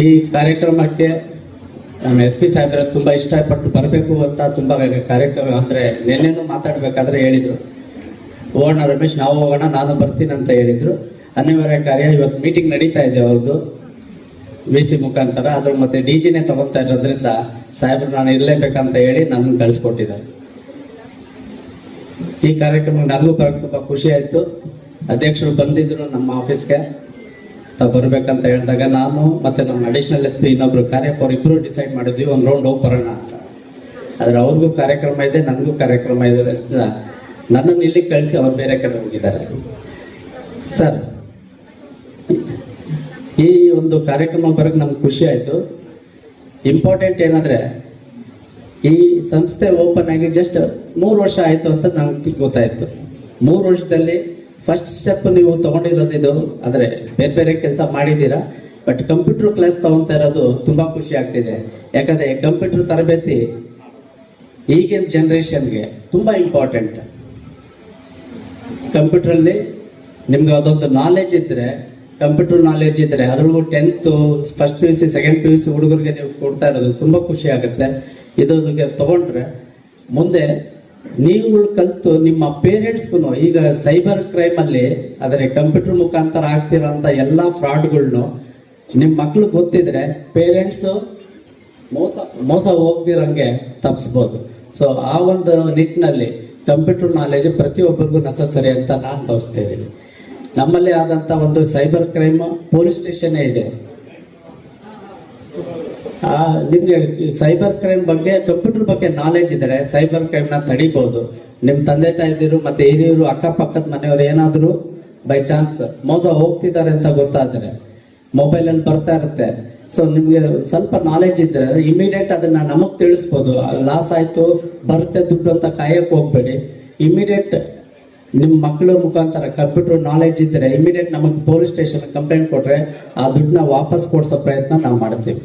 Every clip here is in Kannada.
ಈ ಕಾರ್ಯಕ್ರಮಕ್ಕೆ ನಮ್ಮ ಎಸ್ ಪಿ ಸಾಹೇಬ್ರ ತುಂಬ ಇಷ್ಟಪಟ್ಟು ಬರಬೇಕು ಅಂತ ತುಂಬ ಕಾರ್ಯಕ್ರಮ ಅಂದರೆ ನಿನ್ನೆನೂ ಮಾತಾಡಬೇಕಾದ್ರೆ ಹೇಳಿದರು. ಹೋಗೋಣ ರಮೇಶ್, ನಾವು ಹೋಗೋಣ, ನಾನು ಬರ್ತೀನಿ ಅಂತ ಹೇಳಿದರು. ಅನಿವಾರ್ಯ ಕಾರ್ಯ, ಇವತ್ತು ಮೀಟಿಂಗ್ ನಡೀತಾ ಇದೆ ಅವ್ರದ್ದು ವಿ ಸಿ ಮುಖಾಂತರ. ಅದ್ರ ಮತ್ತೆ ಡಿ ಜಿನೇ ತಗೊತಾ ಇರೋದ್ರಿಂದ ಸಾಹೇಬ್ರು ನಾನು ಇರಲೇಬೇಕಂತ ಹೇಳಿ ನನ್ನ ಕಳಿಸ್ಕೊಟ್ಟಿದ್ದಾರೆ. ಈ ಕಾರ್ಯಕ್ರಮ ನನಗೂ ಬರೋಕ್ಕೆ ತುಂಬ ಖುಷಿ ಆಯಿತು. ಅಧ್ಯಕ್ಷರು ಬಂದಿದ್ರು ನಮ್ಮ ಆಫೀಸ್ಗೆ ತಾವು ಬರಬೇಕಂತ ಹೇಳಿದಾಗ ನಾನು ಮತ್ತೆ ನಮ್ಮ ಅಡಿಷನಲ್ ಎಸ್ ಪಿ ಇನ್ನೊಬ್ರು ಕಾರ್ಯಪ್ಪ ಇಬ್ರು ಡಿಸೈಡ್ ಮಾಡಿದ್ವಿ, ಒಂದು ರೌಂಡ್ ಹೋಗಿ ಬರೋಣ ಅಂತ. ಆದರೆ ಅವ್ರಿಗೂ ಕಾರ್ಯಕ್ರಮ ಇದೆ, ನನಗೂ ಕಾರ್ಯಕ್ರಮ ಇದೆ ಅಂತ ನನ್ನನ್ನು ಇಲ್ಲಿ ಕಳಿಸಿ ಅವ್ರು ಬೇರೆ ಕಡೆ ಹೋಗಿದ್ದಾರೆ. ಸರ್, ಈ ಒಂದು ಕಾರ್ಯಕ್ರಮ ಬರೋಕ್ಕೆ ನಮ್ಗೆ ಖುಷಿ ಆಯಿತು. ಇಂಪಾರ್ಟೆಂಟ್ ಏನಂದ್ರೆ ಈ ಸಂಸ್ಥೆ ಓಪನ್ ಆಗಿ ಜಸ್ಟ್ ಮೂರು ವರ್ಷ ಆಯಿತು ಅಂತ ನಂಗೆ ಗೊತ್ತಾಯಿತು. ಮೂರು ವರ್ಷದಲ್ಲಿ ಫಸ್ಟ್ ಸ್ಟೆಪ್ ನೀವು ತಗೊಂಡಿರೋದು ಇದು. ಅಂದ್ರೆ ಬೇರೆ ಬೇರೆ ಕೆಲಸ ಮಾಡಿದ್ದೀರಾ? ಬಟ್ ಕಂಪ್ಯೂಟರ್ ಕ್ಲಾಸ್ ತಗೊತಾ ಇರೋದು ತುಂಬ ಖುಷಿ ಆಗ್ತಿದೆ. ಯಾಕಂದರೆ ಕಂಪ್ಯೂಟರ್ ತರಬೇತಿ ಈಗಿನ ಜನ್ರೇಷನ್ಗೆ ತುಂಬ ಇಂಪಾರ್ಟೆಂಟ್ ಕಂಪ್ಯೂಟ್ರಲ್ಲಿ ನಿಮ್ಗೆ ಅದೊಂದು ನಾಲೆಜ್ ಇದ್ದರೆ ಕಂಪ್ಯೂಟರ್ ನಾಲೆಜ್ ಇದ್ದರೆ ಅದರಲ್ಲೂ tenth first P U C second P U C ಹುಡುಗರಿಗೆ ನೀವು ಕೊಡ್ತಾ ಇರೋದು ತುಂಬ ಖುಷಿ ಆಗುತ್ತೆ. ಇದೊಂದಿಗೆ ತಗೊಂಡ್ರೆ ಮುಂದೆ ನೀವುಗಳು ಕಲಿತು ನಿಮ್ಮ ಪೇರೆಂಟ್ಸ್ಗೂ ಈಗ ಸೈಬರ್ ಕ್ರೈಮಲ್ಲಿ ಆದರೆ ಕಂಪ್ಯೂಟರ್ ಮುಖಾಂತರ ಆಗ್ತಿರೋಂಥ ಎಲ್ಲ ಫ್ರಾಡ್ಗಳ್ನು ನಿಮ್ಮ ಮಕ್ಳಿಗೆ ಗೊತ್ತಿದ್ರೆ ಪೇರೆಂಟ್ಸು ಮೋಸ ಮೋಸ ಹೋಗ್ದಿರಂಗೆ ತಪ್ಪಿಸ್ಬೋದು ಸೊ ಆ ಒಂದು ನಿಟ್ಟಿನಲ್ಲಿ ಕಂಪ್ಯೂಟರ್ ನಾಲೆಜ್ ಪ್ರತಿಯೊಬ್ಬರಿಗೂ ನೆಸಸರಿ ಅಂತ ನಾನು ಭಾವಿಸ್ತಾ ಇದ್ದೀನಿ. ನಮ್ಮಲ್ಲಿ ಆದಂಥ ಒಂದು ಸೈಬರ್ ಕ್ರೈಮ್ ಪೊಲೀಸ್ ಸ್ಟೇಷನ್ನೇ ಇದೆ. ನಿಮ್ಗೆ ಸೈಬರ್ ಕ್ರೈಮ್ ಬಗ್ಗೆ ಕಂಪ್ಯೂಟರ್ ಬಗ್ಗೆ ನಾಲೆಜ್ ಇದ್ದರೆ ಸೈಬರ್ ಕ್ರೈಮ್ನ ತಡಿಬೋದು. ನಿಮ್ಮ ತಂದೆ ತಾಯಿದಿರು ಮತ್ತೆ ಹಿರಿಯರು ಅಕ್ಕಪಕ್ಕದ ಮನೆಯವರು ಏನಾದರೂ ಬೈ ಚಾನ್ಸ್ ಮೋಸ ಹೋಗ್ತಿದ್ದಾರೆ ಅಂತ ಗೊತ್ತಾದರೆ ಮೊಬೈಲಲ್ಲಿ ಬರ್ತಾ ಇರುತ್ತೆ. ಸೊ ನಿಮಗೆ ಸ್ವಲ್ಪ ನಾಲೆಜ್ ಇದ್ದರೆ ಇಮಿಡಿಯೇಟ್ ಅದನ್ನ ನಮಗೆ ತಿಳಿಸ್ಬೋದು. ಲಾಸ್ ಆಯಿತು, ಬರುತ್ತೆ ದುಡ್ಡು ಅಂತ ಕಾಯಕ್ಕೆ ಹೋಗ್ಬೇಡಿ. ಇಮಿಡಿಯೇಟ್ ನಿಮ್ಮ ಮಕ್ಕಳ ಮುಖಾಂತರ ಕಂಪ್ಯೂಟರ್ ನಾಲೆಜ್ ಇದ್ದರೆ ಇಮಿಡಿಯೇಟ್ ನಮಗೆ ಪೊಲೀಸ್ ಸ್ಟೇಷನ್ ಕಂಪ್ಲೇಂಟ್ ಕೊಟ್ರೆ ಆ ದುಡ್ಡನ್ನ ವಾಪಸ್ ಕೊಡ್ಸೋ ಪ್ರಯತ್ನ ನಾವು ಮಾಡ್ತೀವಿ.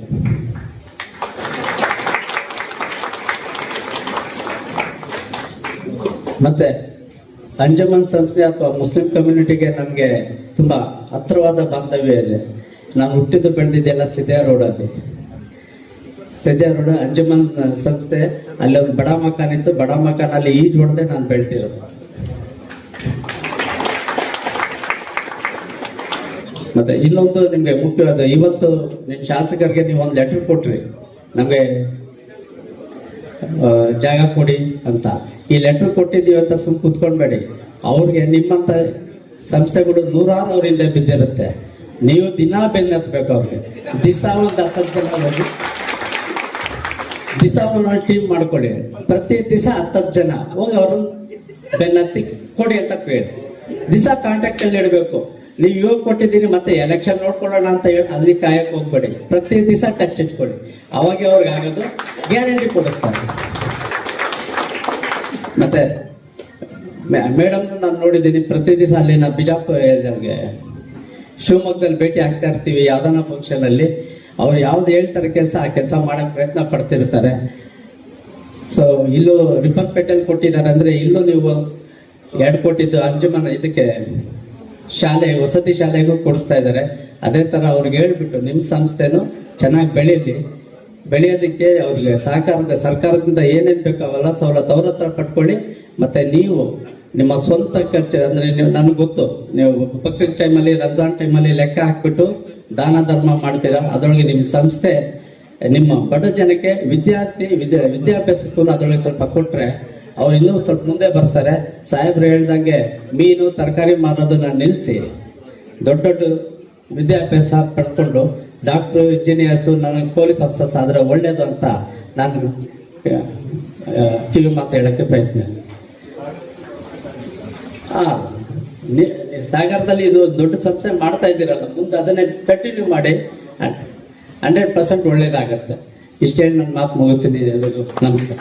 ಮತ್ತೆ ಅಂಜಮನ್ ಸಂಸ್ಥೆ ಅಥವಾ ಮುಸ್ಲಿಂ ಕಮ್ಯುನಿಟಿಗೆ ನಮಗೆ ತುಂಬಾ ಹತ್ರವಾದ ಬಾಂಧವ್ಯ ಇದೆ. ನಾನು ಹುಟ್ಟಿದ್ದು ಬೆಳೆದಿದ್ದೆಲ್ಲ ಸಿದ್ಯಾ ರೋಡಲ್ಲಿ ಸಿದ್ಯಾ ರೋಡ್ ಅಂಜಮನ್ ಸಂಸ್ಥೆ, ಅಲ್ಲಿ ಒಂದು ಬಡ ಮಕಾನ್ ಇತ್ತು. ಬಡ ಮಕಾನ್ ಅಲ್ಲಿ ಈಜ್ ಹೊಡೆದೆ ನಾನು ಬೆಳ್ತಿರೋದು ಮತ್ತೆ ಇನ್ನೊಂದು ನಿಮ್ಗೆ ಮುಖ್ಯವಾದ, ಇವತ್ತು ನಿಮ್ ಶಾಸಕರಿಗೆ ನೀವು ಒಂದು ಲೆಟರ್ ಕೊಟ್ರಿ. ನಮ್ಗೆ ಜಾಗ ಕೊಡಿ ಅಂತ. ಈ ಲೆಟರ್ ಕೊಟ್ಟಿದ್ದೀವಿ ಅಂತ ಸುಮ್ ಕುತ್ಕೊಂಡ್ಬೇಡಿ. ಅವ್ರಿಗೆ ನಿಮ್ಮಂತ ಸಂಸ್ಥೆಗಳು ನೂರಾರು ಅವ್ರ ಹಿಂದೆ ಬಿದ್ದಿರುತ್ತೆ. ನೀವು ದಿನ ಬೆನ್ನತ್ಬೇಕು ಅವ್ರಿಗೆ. ದಿಸ ಒಂದು ಹತ್ತತ್ತು ದಿವಸ ಒಂದೊಂದು ಟೀಮ್ ಮಾಡ್ಕೊಳ್ಳಿ. ಪ್ರತಿ ದಿವಸ ಹತ್ತತ್ತು ಜನ. ಹೋಗಿ ಅವ್ರನ್ನ ಬೆನ್ನತ್ತಿ ಕೊಡಿ ಅಂತ ಕೇಳಿ. ದಿಸ ಕಾಂಟ್ಯಾಕ್ಟ್ ಅಲ್ಲಿ ಇಡಬೇಕು. ನೀವು ಇವಾಗ ಕೊಟ್ಟಿದ್ದೀರಿ ಮತ್ತೆ ಎಲೆಕ್ಷನ್ ನೋಡ್ಕೊಳ್ಳೋಣ ಅಂತ ಹೇಳಿ ಅಲ್ಲಿ ಕಾಯಕ್ಕೆ ಹೋಗ್ಬೇಡಿ. ಪ್ರತಿ ದಿವಸ ಟಚ್ ಇಟ್ಕೊಳ್ಳಿ. ಅವಾಗೆ ಅವ್ರಿಗೆ ಆಗೋದು ಗ್ಯಾರಂಟಿ ಕೊಡಿಸ್ತಾರೆ. ಮತ್ತೆ ಮೇಡಮ್, ನಾನು ನೋಡಿದ್ದೀನಿ, ಪ್ರತಿ ದಿವಸ ಅಲ್ಲಿ ನಾ ಬಿಜಾಪುರ ಏರಿಯಾಗೆ ಶಿವಮೊಗ್ಗದಲ್ಲಿ ಭೇಟಿ ಆಗ್ತಾ ಇರ್ತೀವಿ, ಯಾವ್ದಾನ ಫಂಕ್ಷನ್ ಅಲ್ಲಿ. ಅವ್ರು ಯಾವ್ದು ಹೇಳ್ತಾರೆ ಕೆಲಸ, ಆ ಕೆಲಸ ಮಾಡಕ್ ಪ್ರಯತ್ನ ಪಡ್ತಿರ್ತಾರೆ. ಸೊ ಇಲ್ಲೂ ರಿಪನ್ಪೇಟೆಲ್ ಕೊಟ್ಟಿದ್ದಾರೆ ಅಂದ್ರೆ ಇಲ್ಲೂ ನೀವು ಎರಡು ಕೋಟಿದ್ದು ಅಂಜುಮನ ಇದಕ್ಕೆ ಶಾಲೆ, ವಸತಿ ಶಾಲೆಗೂ ಕೊಡಿಸ್ತಾ ಇದ್ದಾರೆ. ಅದೇ ತರ ಅವ್ರಿಗೆ ಹೇಳ್ಬಿಟ್ಟು ನಿಮ್ಮ ಸಂಸ್ಥೆನೂ ಚೆನ್ನಾಗಿ ಬೆಳೀಲಿ. ಬೆಳೆಯೋದಕ್ಕೆ ಅವ್ರಿಗೆ ಸಹಕಾರದ, ಸರ್ಕಾರದಿಂದ ಏನೇನು ಬೇಕು ಅವೆಲ್ಲ ಸವಲತ್ತು ಅವ್ರ ಹತ್ರ ಪಡ್ಕೊಳ್ಳಿ. ಮತ್ತೆ ನೀವು ನಿಮ್ಮ ಸ್ವಂತ ಖರ್ಚು, ಅಂದ್ರೆ ನೀವು, ನನಗೆ ಗೊತ್ತು, ನೀವು ಬಕ್ರೀದ್ ಟೈಮಲ್ಲಿ ರಂಜಾನ್ ಟೈಮಲ್ಲಿ ಲೆಕ್ಕ ಹಾಕ್ಬಿಟ್ಟು ದಾನ ಧರ್ಮ ಮಾಡ್ತೀರಾ? ಅದರೊಳಗೆ ನಿಮ್ಮ ಸಂಸ್ಥೆ, ನಿಮ್ಮ ಬಡ ಜನಕ್ಕೆ ವಿದ್ಯಾರ್ಥಿ, ವಿದ್ಯಾ ವಿದ್ಯಾಭ್ಯಾಸಕ್ಕೂ ಅದರೊಳಗೆ ಸ್ವಲ್ಪ ಕೊಟ್ರೆ ಅವ್ರು ಇನ್ನೂ ಸ್ವಲ್ಪ ಮುಂದೆ ಬರ್ತಾರೆ. ಸಾಹೇಬ್ರು ಹೇಳ್ದಂಗೆ, ಮೀನು, ತರಕಾರಿ ಮಾರೋದನ್ನ ನಿಲ್ಲಿಸಿ ದೊಡ್ಡ ದೊಡ್ಡ ವಿದ್ಯಾಭ್ಯಾಸ ಪಡ್ಕೊಂಡು ಡಾಕ್ಟ್ರು, ಇಂಜಿನಿಯರ್ಸು ನನಗೆ ಪೊಲೀಸ್ ಆಫೀಸರ್ಸ್ ಆದರೆ ಒಳ್ಳೇದು ಅಂತ ನಾನು ಕಿವಿ ಮಾತು ಹೇಳೋಕ್ಕೆ ಪ್ರಯತ್ನ. ಹಾಂ ಸಾಗರದಲ್ಲಿ ಇದು ದೊಡ್ಡ ಸಂಸ್ಥೆ ಮಾಡ್ತಾ ಇದ್ದೀರಲ್ಲ, ಮುಂದೆ ಅದನ್ನೇ ಕಂಟಿನ್ಯೂ ಮಾಡಿ, ಹಂಡ್ರೆಡ್ ಪರ್ಸೆಂಟ್ ಒಳ್ಳೇದಾಗತ್ತೆ. ಇಷ್ಟೇ ನನ್ನ ಮಾತು ಮುಗಿಸ್ತಿದ್ದೀನಿ ಎಲ್ಲರಿಗೂ ನಮಸ್ಕಾರ.